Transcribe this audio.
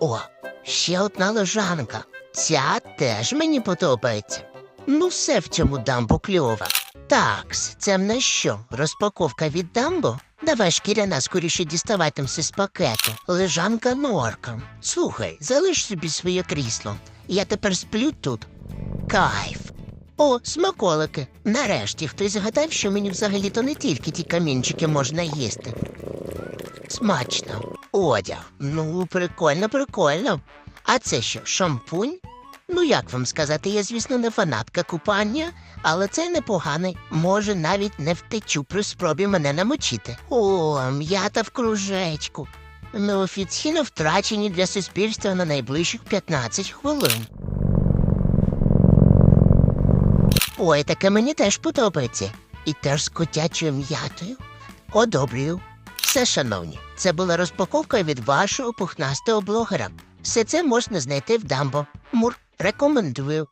О, ще одна лежанка. Ця теж мені подобається. Ну, все в цьому дамбо кльово. Такс, це в нас що? Розпаковка від дамбо? Давай шкіряна скоріше діставатимся з пакету. Лежанка норка. Слухай, залиш собі своє крісло. Я тепер сплю тут. Кайф. О, смаколики. Нарешті хтось згадав, що мені взагалі-то не тільки ті камінчики можна їсти. Смачно. Одяг. Ну, прикольно, прикольно. А це що, шампунь? Ну, як вам сказати, я, звісно, не фанатка купання, але це непоганий. Може, навіть не втечу при спробі мене намочити. О, м'ята в кружечку. Неофіційно втрачені для суспільства на найближчих 15 хвилин. Ой, таке мені теж подобається. І теж з котячою м'ятою. Одобрюю. Все, шановні, це була розпаковка від вашого пухнастого блогера. Все це можна знайти в Дамбо. Мур, рекомендую.